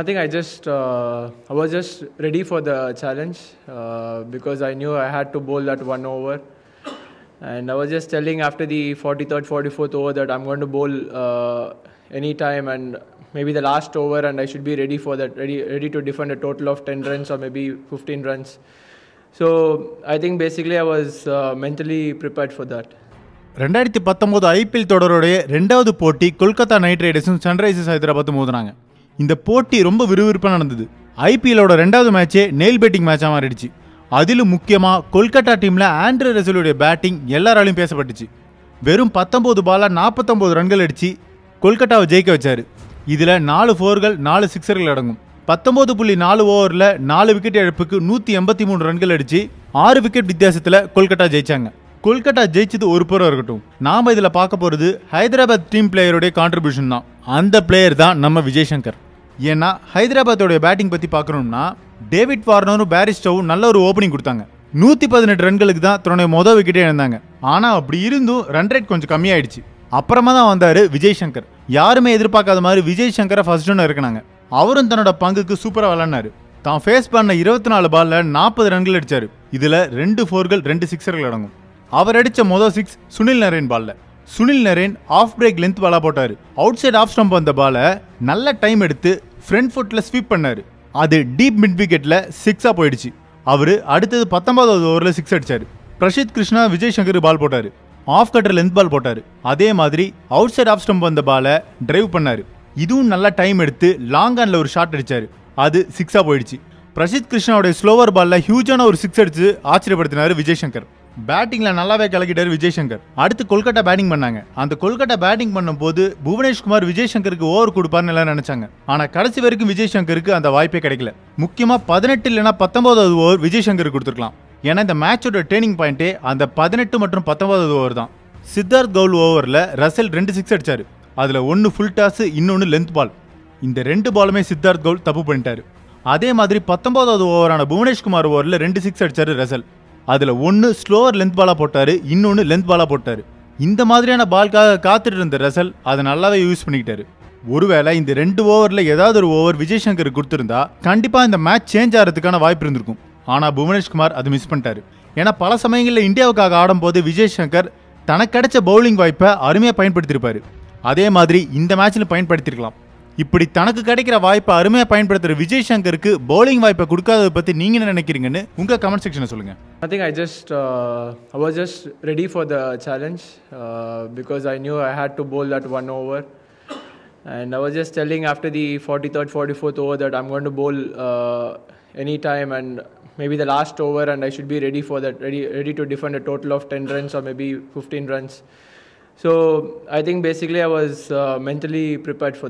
I think I just uh, I was just ready for the challenge uh, because I knew I had to bowl that one over, and I was just telling after the 43rd, 44th over that I'm going to bowl uh, anytime and maybe the last over, and I should be ready for that, ready ready to defend a total of 10 runs or maybe 15 runs. So I think basically I was uh, mentally prepared for that. ரெண்டாயிரத்தி பத்தொம்போது IPL தொடருடைய ரெண்டாவது போட்டி Kolkata Knight ரைடர்ஸும் Sunrisers ஹைதராபாத்தும் மோதினாங்க இந்த போட்டி ரொம்ப விறுவிறுப்பாக நடந்தது. ஐபிஎல்லோட ரெண்டாவது மேட்சே நெயில் பேட்டிங் மேட்சாக மாறிடுச்சு. அதிலும் முக்கியமாக கொல்கட்டா டீமில் ஆண்ட்ரே ரசலுடைய பேட்டிங் எல்லாராலையும் பேசப்பட்டுச்சு. வெறும் பத்தொம்போது பாலாக நாற்பத்தொம்போது ரன்கள் அடித்து கொல்கட்டாவை ஜெயிக்க வச்சார். இதில் நாலு ஃபோர்கள் நாலு சிக்ஸர்கள் அடங்கும். பத்தொம்போது புள்ளி நாலு ஓவரில் நாலு விக்கெட் இழப்புக்கு நூற்றி எண்பத்தி மூணு ரன்கள் அடித்து ஆறு விக்கெட் வித்தியாசத்தில் கொல்கட்டா ஜெயிச்சாங்க. கொல்கட்டா ஜெயிச்சது ஒரு புறம் இருக்கட்டும். நாம இதில் பார்க்க போகிறது ஹைதராபாத் டீம் பிளேயருடைய கான்ட்ரிபியூஷன் தான். அந்த பிளேயர் தான் நம்ம விஜய் சங்கர் ஏன்னா ஹைதராபாத்தோடைய பேட்டிங் பற்றி பார்க்கணும்னா டேவிட் வார்னரும் பேரிஸ்டவும் நல்ல ஒரு ஓப்பனிங் கொடுத்தாங்க. நூற்றி பதினெட்டு ரன்களுக்கு தான் தன்னுடைய மொதல் விக்கெட்டே இழந்தாங்க. ஆனால் அப்படி இருந்தும் ரன் ரேட் கொஞ்சம் கம்மியாயிடுச்சு. அப்புறமா தான் வந்தார் விஜய் சங்கர் யாருமே எதிர்பார்க்காத மாதிரி விஜய் சங்கரை ஃபர்ஸ்ட் ஒன்று இருக்கனாங்க அவரும் தன்னோட பங்குக்கு சூப்பராக விளாட்னாரு தான் ஃபேஸ் பண்ண இருபத்தி நாலு பாலில் நாற்பது ரன்கள் அடித்தார் இதில் ரெண்டு ஃபோர்கள் ரெண்டு சிக்ஸர்கள் அடங்கும். அவர் அடிச்ச மொதல் சிக்ஸ் சுனில் நரேன் பாலில் Sunil Narine off break length பாலாக போட்டார். அவுட் சைட் ஆஃப் ஸ்டம்ப் வந்த பாலை நல்ல டைம் எடுத்து ஃப்ரண்ட் ஃபுட்டில் ஸ்வீப் பண்ணார். அது டீப் மிட் விக்கெட்டில் சிக்ஸாக போயிடுச்சு. அவர் அடுத்தது பத்தொன்பதாவது ஓவரில் சிக்ஸ் அடித்தார் பிரசித் கிருஷ்ணா விஜய் சங்கர் பால் போட்டார். ஆஃப் கட்டர் லென்த் பால் போட்டார். அதே மாதிரி அவுட் சைட் ஆஃப் ஸ்டம்ப் வந்த பாலை டிரைவ் பண்ணார். இதுவும் நல்லா டைம் எடுத்து லாங் ஆன்ல ஒரு ஷாட் அடித்தார் அது சிக்ஸாக போயிடுச்சு. பிரசித் கிருஷ்ணாவுடைய ஸ்லோவர் பாலில் ஹியூஜான ஒரு சிக்ஸ் அடித்து ஆச்சரியப்படுத்தினார் விஜய் சங்கர். பேட்டிங்கில் நல்லாவே கலக்கிட்டார் விஜய் சங்கர் அடுத்து கொல்கட்டா பேட்டிங் பண்ணாங்க. அந்த கொல்கட்டா பேட்டிங் பண்ணும்போது புவனேஷ்குமார் விஜய் சங்கருக்கு ஓவர் கொடுப்பாருன்னு எல்லாம் நினைச்சாங்க. ஆனா கடைசி வரைக்கும் விஜய் சங்கருக்கு அந்த வாய்ப்பே கிடைக்கல. முக்கியமா பதினெட்டு இல்லைன்னா பத்தொன்பதாவது ஓவர் விஜய் சங்கருக்கு கொடுத்துருக்கலாம். ஏன்னா இந்த மேட்சோட டேர்னிங் பாயிண்டே அந்த பதினெட்டு மற்றும் பத்தொன்பதாவது ஓவர் தான். சித்தார்த் கவுல் ஓவரில் ரசல் ரெண்டு சிக்ஸ் அடிச்சாரு. அதில் ஒன்று ஃபுல் டாஸ் இன்னொன்று லென்த் பால் இந்த ரெண்டு பாலுமே சித்தார்த் கவுல் தப்பு பண்ணிட்டாரு. அதே மாதிரி பத்தொன்பதாவது ஓவரான புவனேஷ்குமார் ஓவரில் ரெண்டு சிக்ஸ் அடிச்சாரு ரசல். அதில் ஒன்று ஸ்லோவர் லென்த் பாலாக போட்டார் இன்னொன்று லென்த் பாலாக போட்டார். இந்த மாதிரியான பால்காக காத்துட்டு இருந்த ரசல் அதை நல்லாவே யூஸ் பண்ணிக்கிட்டாரு. ஒருவேளை இந்த ரெண்டு ஓவரில் ஏதாவது ஒரு ஓவர் விஜய் சங்கர் கொடுத்துருந்தா கண்டிப்பாக இந்த மேட்ச் சேஞ்ச் ஆகிறதுக்கான வாய்ப்பு இருந்திருக்கும். ஆனால் புவனேஷ்குமார் அது மிஸ் பண்ணிட்டாரு. ஏன்னா பல சமயங்களில் இந்தியாவுக்காக ஆடும்போது விஜய் சங்கர் தனக்கு கிடைச்ச பவுலிங் வாய்ப்பை அருமையாக பயன்படுத்தியிருப்பார். அதே மாதிரி இந்த மேட்ச்சில் பயன்படுத்தியிருக்கலாம். இப்படி தனக்கு கிடைக்கிற வாய்ப்பை அருமையாக பயன்படுத்துகிற விஜய் சங்கருக்கு பவுலிங் வாய்ப்பை கொடுக்காததை பற்றி நீங்கள் என்ன நினைக்கிறீங்கன்னு உங்கள் கமெண்ட் செக்ஷனை சொல்லுங்கள் I think I just I was just ready for the challenge because I knew I had to bowl that one over and I was just telling after the forty third forty fourth over that I'm going to bowl any time and maybe the last over and I should be ready for that, ready, ready to defend a total of 10 runs or maybe 15 runs. So I think basically I was uh, mentally prepared for.